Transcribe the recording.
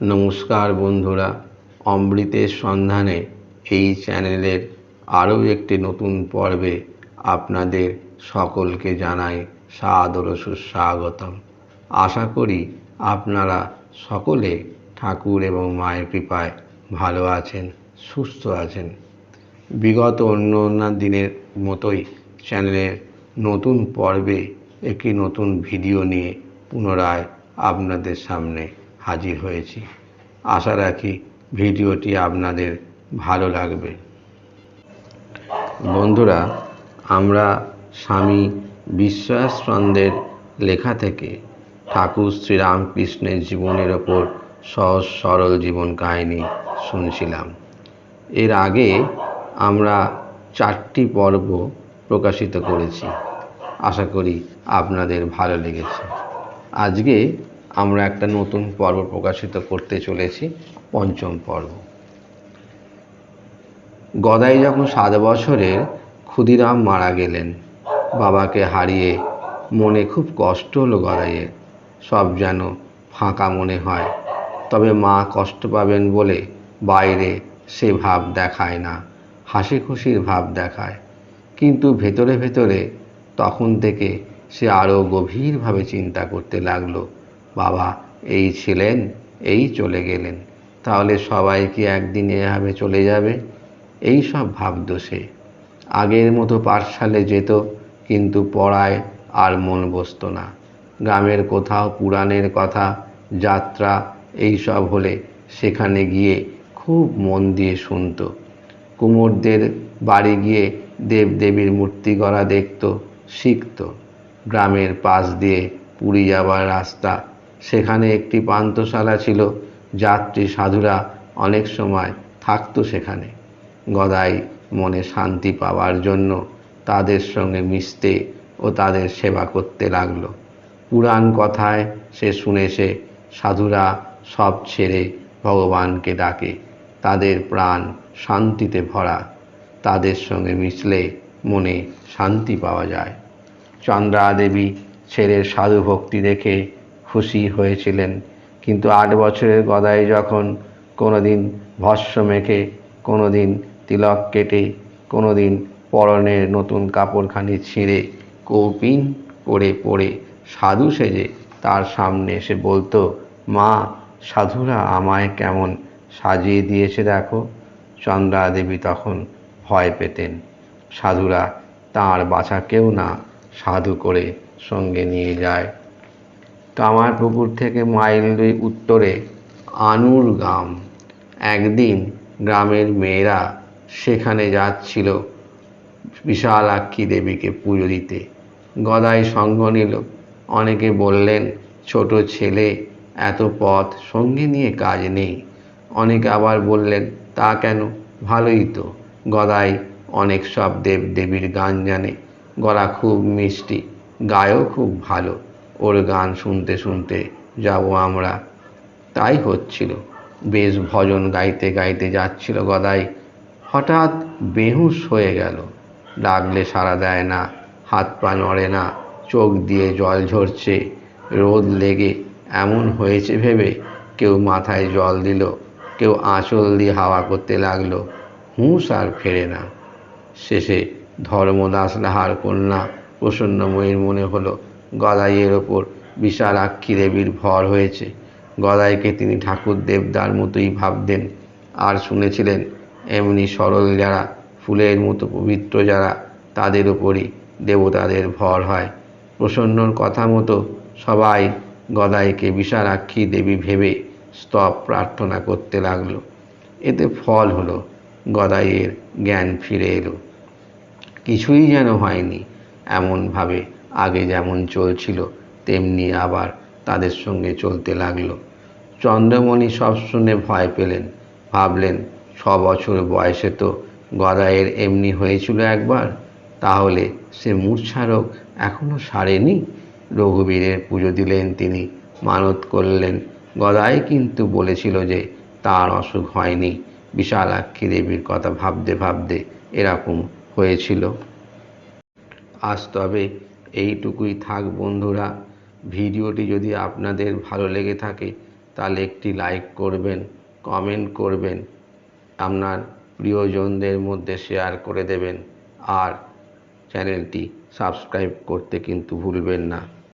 নমস্কার বন্ধুরা, অমৃতের সন্ধানে এই চ্যানেলের আরও একটি নতুন পর্বে আপনাদের সকলকে জানাই সাদর সুস্বাগতম। আশা করি আপনারা সকলে ঠাকুর এবং মায়ের কৃপায় ভালো আছেন, সুস্থ আছেন। বিগত অন্য অন্য দিনের মতোই চ্যানেলের নতুন পর্বে একটি নতুন ভিডিও নিয়ে পুনরায় আপনাদের সামনে হাজির হয়েছি। আশা রাখি ভিডিওটি আপনাদের ভালো লাগবে। বন্ধুরা, আমরা স্বামী বিশ্বাসচন্দ্রের লেখা থেকে ঠাকুর শ্রীরামকৃষ্ণের জীবনের ওপর সহজ সরল জীবন কাহিনী শুনছিলাম। এর আগে আমরা চারটি পর্ব প্রকাশিত করেছি। আশা করি আপনাদের ভালো লেগেছে। আজকে আমরা একটা নতুন পর্ব প্রকাশিত করতে চলেছি, পঞ্চম পর্ব। গদাই যখন সাত বছরের ক্ষুদিরাম মারা গেলেন, বাবাকে হারিয়ে মনে খুব কষ্ট হলো গদাইয়ের। সব যেন ফাঁকা মনে হয়। তবে মা কষ্ট পাবেন বলে বাইরে সে ভাব দেখায় না হাসি খুশির ভাব দেখায়। কিন্তু ভেতরে ভেতরে তখন থেকে সে আরও গভীরভাবে চিন্তা করতে লাগল বাবা, এই ছিলেন, এই চলে গেলেন। তাহলে সবাই কি একদিন এভাবে চলে যাবে? এই সব ভাবত সে। আগের মতো পাঠশালে যেত, কিন্তু পড়ায় আর মন বসত না। গ্রামের কোথাও পুরাণের কথা, যাত্রা, এই সব হলে সেখানে গিয়ে খুব মন দিয়ে শুনত। কুমোরদের বাড়ি গিয়ে দেবদেবীর মূর্তি গড়া দেখত, শিখত। গ্রামের পাশ দিয়ে পুরী যাবার রাস্তা সেখানে একটি পান্থশালা ছিল। যাত্রী, সাধুরা অনেক সময় থাকতো সেখানে। গদাই মনে শান্তি পাওয়ার জন্য তাদের সঙ্গে মিশতে ও তাদের সেবা করতে লাগল। পুরাণ কথায় সে শুনেছে সাধুরা সব ছেড়ে ভগবানকে ডাকে। তাদের প্রাণ শান্তিতে ভরা। তাদের সঙ্গে মিশলে মনে শান্তি পাওয়া যায়। চন্দ্রা দেবী ছেলের সাধু ভক্তি দেখে খুশি হয়েছিলেন। কিন্তু আট বছরের গদায় যখন কোনো দিন ভস্য মেখে কোনো দিন তিলক কেটে কোনো দিন পরনের নতুন কাপড়খানি ছিঁড়ে, কৌপিন করে পড়ে সাধু সেজে তার সামনে এসে বলতো, মা, সাধুরা আমায় কেমন সাজিয়ে দিয়েছে দেখো। চন্দ্রা দেবী তখন ভয় পেতেন। সাধুরা তাঁর বাছাকেও না সাধু করে সঙ্গে নিয়ে যায়। কামারপুকুর থেকে মাইল দুই উত্তরে আনুর গ্রাম। একদিন গ্রামের মেয়েরা সেখানে যাচ্ছিল বিশালাক্ষী দেবীকে পুজো দিতে। গদাই সঙ্গ নিল। অনেকে বললেন, ছোট ছেলে, এত পথ সঙ্গে নিয়ে কাজ নেই। অনেকে আবার বললেন, তা কেন? ভালোই তো। গদাই অনেক সব দেব দেবীর গান জানে। গলা খুব মিষ্টি, গায়ও খুব ভালো। ওর গান শুনতে শুনতে যাব আমরা। তাই হচ্ছিল। বেশ ভজন গাইতে গাইতে যাচ্ছিল গদাই। হঠাৎ বেহুশ হয়ে গেল। ডাকলে সাড়া দেয় না, হাত পা নড়ে না, চোখ দিয়ে জল ঝরছে। রোদ লেগে এমন হয়েছে ভেবে কেউ মাথায় জল দিল, কেউ আঁচল দিয়ে হাওয়া করতে লাগল। হুঁশ আর ফেরে না। শেষে ধর্মদাস লাহার কন্যা প্রসন্নময়ীর মনে হলো গদাইয়ের ওপর বিশালাক্ষী দেবীর ভর হয়েছে। গদাইকে তিনি ঠাকুর দেবদার মতোই ভাবতেন। আর শুনেছিলেন, এমনি সরল যারা, ফুলের মতো পবিত্র যারা, তাদের ওপরই দেবতাদের ভর হয়। প্রসন্নর কথা মতো সবাই গদাইকে বিশালাক্ষী দেবী ভেবে স্তব প্রার্থনা করতে লাগল। এতে ফল হলো, গদাইয়ের জ্ঞান ফিরে এলো। কিছুই যেন হয়নি এমনভাবে। আগে যেমন চলছিল, তেমনি আবার তাদের সঙ্গে চলতে লাগল। চন্দ্রমণি সব শুনে ভয় পেলেন। ভাবলেন, ছ বছর বয়সে তো গদায়ের এমনি হয়েছিল একবার। তাহলে সে মূর্ছা রোগ এখনও সারেনি? রঘুবীরের পুজো দিলেন তিনি। মানত করলেন। গদাই কিন্তু বলেছিল যে তার অসুখ হয়নি। বিশালাক্ষী দেবীর কথা ভাবতে ভাবতে এরকম হয়েছিল। আজ তবে এইটুকুই থাক বন্ধুরা। ভিডিওটি যদি আপনাদের ভালো লেগে থাকে, তাহলে একটি লাইক করবেন কমেন্ট করবেন, আপনার প্রিয়জনদের মধ্যে শেয়ার করে দেবেন। আর চ্যানেলটি সাবস্ক্রাইব করতে কিন্তু ভুলবেন না।